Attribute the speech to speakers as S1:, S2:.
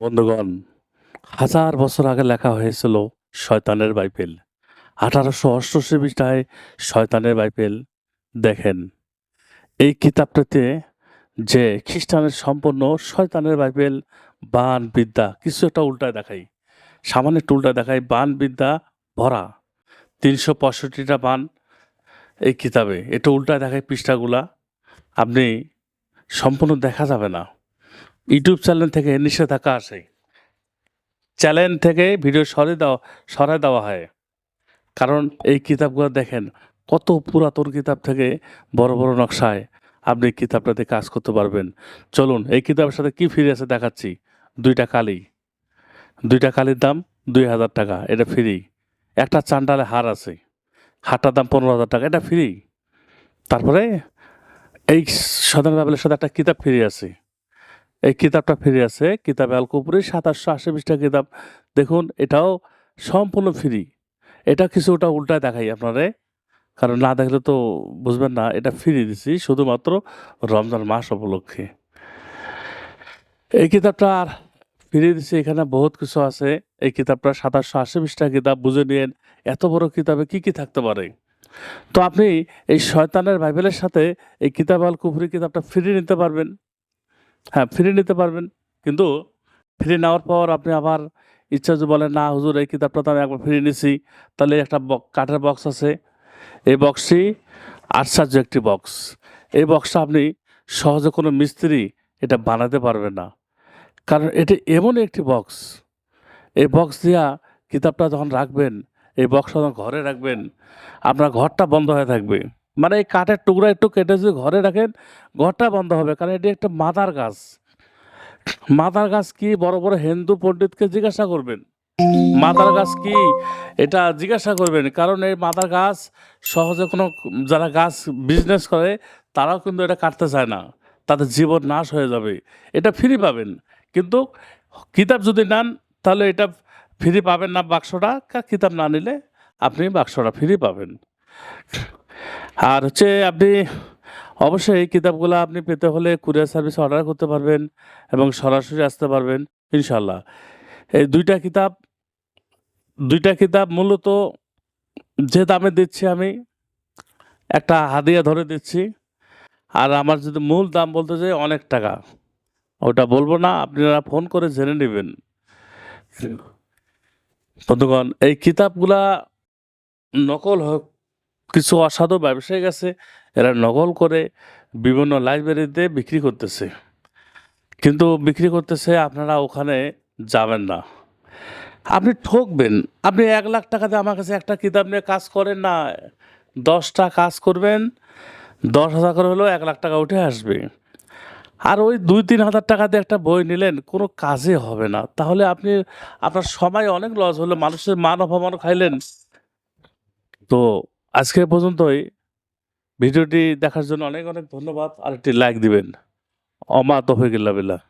S1: বন্ধুগণ, হাজার বছর আগে লেখা হয়েছিল শয়তানের বাইবেল আঠারোশো অষ্টআশি পৃষ্ঠায় শয়তানের বাইবেল দেখেন, এই কিতাবটাতে যে খ্রিস্টানের সম্পূর্ণ শয়তানের বাইবেল বান বিদ্যা কিছু একটা উল্টায় দেখাই। সামান্য একটু উল্টায় দেখাই বান বিদ্যা ভরা। তিনশো পঁয়ষট্টিটা বান এই কিতাবে। এটা উল্টায় দেখায় পৃষ্ঠাগুলা। আপনি সম্পূর্ণ দেখা যাবে না। ইউটিউব চ্যানেল থেকে নিষেধাজ্ঞা আসে। চ্যানেল থেকে ভিডিও সরে দেওয়া সরাই দেওয়া হয়। কারণ এই কিতাবগুলো দেখেন, কত পুরাতন কিতাব থেকে বড় বড় নকশায় আপনি কিতাবটাতে কাজ করতে পারবেন। চলুন, এই কিতাবের সাথে কি ফ্রি আছে দেখাচ্ছি। দুইটা কালি। দুইটা কালির দাম দুই হাজার টাকা, এটা ফ্রি একটা চান্ডালে হার আছে। হারটার দাম পনেরো হাজার টাকা, এটা ফ্রি তারপরে এই সাধারণ বাবেলের সাথে একটা কিতাব ফ্রি আছে। এই কিতাবটা ফ্রি আছে, কিতাব আল কুপুরি সাতাশশো আশি পৃষ্ঠা কিতাব। দেখুন, এটাও সম্পূর্ণ ফ্রি। এটা কিছুটা উল্টায় দেখাই আপনারে, কারণ না দেখলে তো বুঝবেন না, এটা ফ্রি দিছি শুধুমাত্র রমজান মাস উপলক্ষে। এই কিতাবটা আর ফিরিয়ে দিছি, এখানে বহুত কিছু আছে। এই কিতাবটা সাতাশশো আশি পৃষ্ঠা কিতাব, বুঝে নিন এত বড় কিতাবে কি কি থাকতে পারে। তো আপনি এই শয়তানের বাইবেলের সাথে এই কিতাব আল কুফরি কিতাবটা ফিরিয়ে নিতে পারবেন। হ্যাঁ ফ্রি নিতে পারবেন। কিন্তু ফ্রি নেওয়ার পর আপনি আবার ইচ্ছা যদি বলেন, না, হুজুর, এই কিতাবটা তো আমি একবার ফ্রি নিছি। তাহলে একটা কাঠের বক্স আছে। এই বক্সটি আশ্চর্য একটি বক্স এই বক্সটা আপনি সহজে কোনো মিস্ত্রি এটা বানাতে পারবে না। কারণ এটি এমন একটি বক্স এই বক্স দিয়া কিতাবটা যখন রাখবেন, এই বক্সটা যখন ঘরে রাখবেন, আপনার ঘরটা বন্ধ হয়ে থাকবে। মানে এই কাঠের টুকরা একটু কেটে যদি ঘরে রাখেন, ঘরটা বন্ধ হবে, কারণ এটি একটা মাদার গাছ। মাদার গাছ কি বড় বড় হিন্দু পণ্ডিতকে জিজ্ঞাসা করবেন? মাদার গাছ কি এটা জিজ্ঞাসা করবেন? কারণ এই মাদার গাছ সহজে কোনো যারা গাছ বিজনেস করে, তারাও কিন্তু এটা কাটতে চায় না। তাদের জীবন নাশ হয়ে যাবে। এটা ফ্রি পাবেন। কিন্তু কিতাব যদি নেন, তাহলে এটা ফ্রি পাবেন না বাক্সটা। কিতাব না নিলে আপনি বাক্সটা ফ্রি পাবেন। আর হচ্ছে আপনি অবশ্যই এই কিতাবগুলো আপনি পেতে হলে কুরিয়ার সার্ভিস অর্ডার করতে পারবেন এবং সরাসরি আসতে পারবেন ইনশাল্লাহ এই দুইটা কিতাব দুইটা কিতাব মূলত যে দামে দিচ্ছি আমি, একটা হাদিয়া ধরে দিচ্ছি, আর আমার যদি মূল দাম বলতে চাই অনেক টাকা। ওটা বলব না, আপনারা ফোন করে জেনে নেবেন। বন্ধুগণ, এই কিতাবগুলা নকল হোক কিছু অসাধু ব্যবসায়ী গেছে এরা নকল করে বিভিন্ন লাইব্রেরিতে বিক্রি করতেছে। কিন্তু বিক্রি করতেছে, আপনারা ওখানে যাবেন না। আপনি ঠকবেন, আপনি এক লাখ টাকাতে আমার কাছে একটা কিতাব নিয়ে কাজ করেন না, দশটা কাজ করবেন, দশ হাজার করে হলেও এক লাখ টাকা উঠে আসবে। আর ওই দুই তিন হাজার টাকা দিয়ে একটা বই নিলেন, কোনো কাজে হবে না। তাহলে আপনি, আপনার সময় অনেক লস হলো, মানুষের মান অপমান খাইলেন। তো আজকে পর্যন্তই। ভিডিওটি দেখার জন্য অনেক অনেক ধন্যবাদ। আর একটি লাইক দিবেন। অমা তফিকুল্লাহ বিল্লাহ।